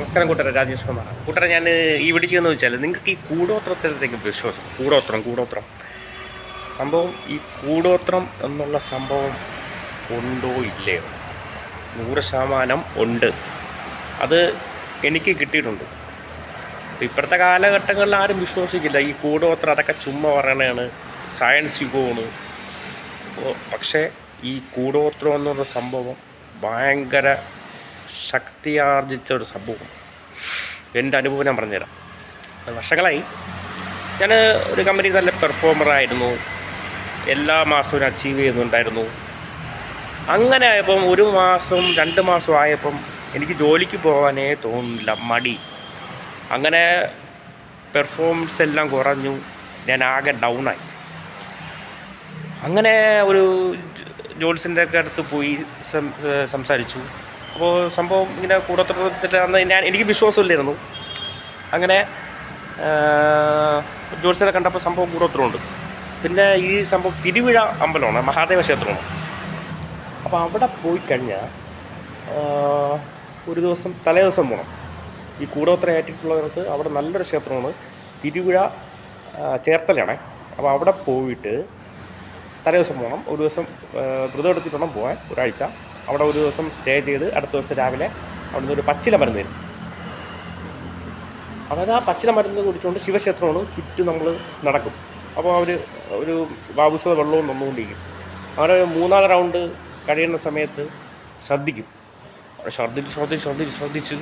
നമസ്കാരം കൂട്ടരെ രാജേഷ് കുമാർ. കൂട്ടരെ ഞാൻ ഈ വിളിച്ചതെന്ന് വെച്ചാൽ നിങ്ങൾക്ക് ഈ കൂടോത്രത്തിലേക്ക് വിശ്വാസം കൂടോത്രം കൂടോത്രം. സംഭവം ഈ കൂടോത്രം എന്നുള്ള സംഭവം ഉണ്ടോ ഇല്ലയോ? നൂറ് ശതമാനം ഉണ്ട്. അത് എനിക്ക് കിട്ടിയിട്ടുണ്ട്. ഇപ്പോഴത്തെ കാലഘട്ടങ്ങളിൽ ആരും വിശ്വസിക്കില്ല ഈ കൂടോത്രം അതൊക്കെ ചുമ്മാ പറയണതാണ് സയൻസ് യുഗമാണ്. പക്ഷേ ഈ കൂടോത്രം എന്നുള്ള സംഭവം ഭയങ്കര ശക്തിയാർജിച്ച ഒരു സംഭവം. എന്റെ അനുഭവം ഞാൻ പറഞ്ഞുതരാം. വർഷങ്ങളായി. ഞാൻ ഒരു കമ്പനിയിൽ നല്ല പെർഫോമറായിരുന്നു എല്ലാ മാസവും അച്ചീവ് ചെയ്യുന്നുണ്ടായിരുന്നു. അങ്ങനെ ആയപ്പം ഒരു മാസം രണ്ട് മാസം ആയപ്പം എനിക്ക് ജോലിക്ക് പോകാനേ തോന്നുന്നില്ല. മടി. അങ്ങനെ പെർഫോമൻസ് എല്ലാം കുറഞ്ഞു. ഞാൻ ആകെ ഡൗണായി അങ്ങനെ ഒരു ജോൽസിന്റെ ഒക്കെ അടുത്ത് പോയി സംസാരിച്ചു. അപ്പോൾ സംഭവം ഇങ്ങനെ കൂടോത്രത്തിൽ ഞാൻ എനിക്ക് വിശ്വാസമില്ലായിരുന്നു. അങ്ങനെ ജോത്സ്യനെ കണ്ടപ്പോൾ സംഭവം കൂടോത്രമുണ്ട്. പിന്നെ ഈ സംഭവം തിരുവിഴ അമ്പലമാണ് മഹാദേവ ക്ഷേത്രമാണ്. അപ്പോൾ അവിടെ പോയി കഴിഞ്ഞാൽ ഒരു ദിവസം തലേ ദിവസം പോകണം ഈ കൂടോത്ര അവിടെ നല്ലൊരു ക്ഷേത്രമാണ് തിരുവിഴ ചേർത്തലാണ് അപ്പോൾ അവിടെ പോയിട്ട് തലേ ദിവസം പോകണം ഒരു ദിവസം വ്രതം എടുത്തിട്ട് പോകാൻ ഒരാഴ്ച. അവിടെ ഒരു ദിവസം സ്റ്റേ ചെയ്ത് അടുത്ത ദിവസം രാവിലെ അവിടെ ഒരു പച്ചില മരുന്ന് തരും. അതായത് ആ പച്ചില മരുന്ന് കുടിച്ചുകൊണ്ട് ശിവക്ഷേത്രമാണ് ചുറ്റും നമ്മൾ നടക്കും. അപ്പോൾ അവർ ഒരു ബാബുസ വെള്ളവും തന്നുകൊണ്ടിരിക്കും. അങ്ങനെ മൂന്നാൽ റൗണ്ട് കഴിയുന്ന സമയത്ത് ഛർദ്ദിക്കും. ഛർദ്ദിച്ച് ഛർദ്ദിച്ച് ഛർദ്ദിച്ച് ഛർദ്ദിച്ച്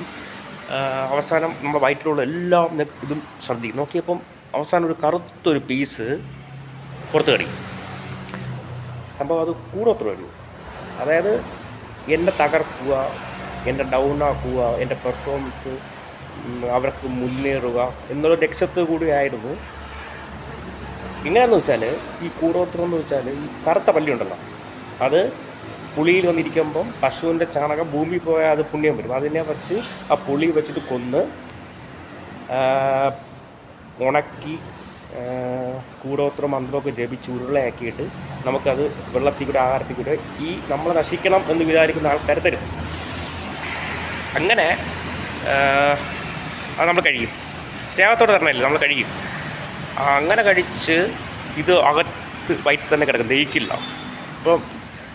അവസാനം നമ്മുടെ വയറ്റിലുള്ള എല്ലാം ഇതും ഛർദ്ദിക്കും. നോക്കിയപ്പം അവസാനം ഒരു കറുത്തൊരു പീസ് പുറത്ത് കടിക്കും. സംഭവം അത് കൂടോത്രമായിരുന്നു അതായത് എന്നെ തകർക്കുക എന്നെ ഡൗൺ ആക്കുക എന്റെ പെർഫോമൻസ് അവർക്ക് മുന്നേറുക എന്നുള്ള ലക്ഷ്യത്തോടു കൂടിയായിരുന്നു. എങ്ങനെയാന്ന് വെച്ചാൽ ഈ കൂടോത്രം എന്ന് വെച്ചാൽ ഈ കറുത്ത പല്ലി ഉണ്ടല്ലോ അത് പുളിയിൽ വന്നിരിക്കുമ്പം പശുവിന്റെ ചാണകം ഭൂമി പോയാൽ അത് പുണ്യം വരും. അതിനെ വെച്ച് ആ പുളി വെച്ചിട്ട് കൊന്ന് ഉണക്കി കൂടോത്രം മന്ത്രമൊക്കെ ജപിച്ച് ഉരുളയാക്കിയിട്ട് നമുക്കത് വെള്ളത്തിൽ കൂടെ ആഹാരത്തിൽ കൂടെ ഈ നമ്മൾ നശിക്കണം എന്ന് വിചാരിക്കുന്ന ആൾക്കാർ തരും. അങ്ങനെ അത് നമ്മൾ കഴിയും. സ്നേഹത്തോടെ തരണമല്ലേ നമ്മൾ കഴിയും. അങ്ങനെ കഴിച്ച് ഇത് അകത്ത് വയറ്റിൽ തന്നെ കിടക്കും ദഹിക്കില്ല. അപ്പോൾ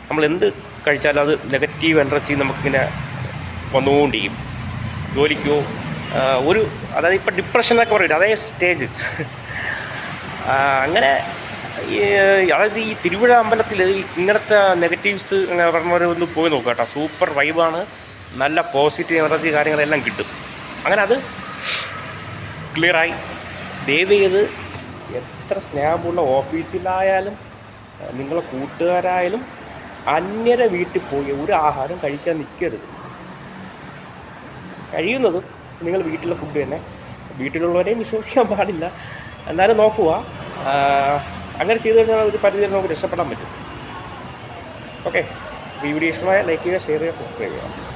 നമ്മൾ എന്ത് കഴിച്ചാലും അത് നെഗറ്റീവ് എനർജി നമുക്കിങ്ങനെ വന്നുകൊണ്ടിരിക്കും. ജോലിക്കോ ഒരു അതായത് ഇപ്പം ഡിപ്രഷനൊക്കെ പറയും അതേ സ്റ്റേജ്. അങ്ങനെ അതായത് ഈ തിരുവിഴ അമ്പലത്തിൽ ഇങ്ങനത്തെ നെഗറ്റീവ്സ് അങ്ങനെ പറഞ്ഞവരെ ഒന്ന് പോയി നോക്കുക കേട്ടോ. സൂപ്പർ വൈബാണ് നല്ല പോസിറ്റീവ് എനർജി കാര്യങ്ങളെല്ലാം കിട്ടും. അങ്ങനെ അത് ക്ലിയറായി ദയവ് ചെയ്ത് എത്ര സ്നേഹമുള്ള ഓഫീസിലായാലും നിങ്ങളെ കൂട്ടുകാരായാലും അന്യരെ വീട്ടിൽ പോയി ഒരു ആഹാരം കഴിക്കാൻ നിൽക്കരുത് കഴിയുന്നതും നിങ്ങൾ വീട്ടിലെ ഫുഡ് തന്നെ. വീട്ടിലുള്ളവരെയും വിശ്വസിക്കാൻ പാടില്ല. എന്നാലും നോക്കുക അങ്ങനെ ചെയ്തു കഴിഞ്ഞാൽ ഒരു പരിധി നമുക്ക് രക്ഷപ്പെടാൻ പറ്റും. ഓക്കെ വീഡിയോ ഇഷ്ടമായ ലൈക്ക് ചെയ്യുക ഷെയർ ചെയ്യുക സബ്സ്ക്രൈബ് ചെയ്യുക.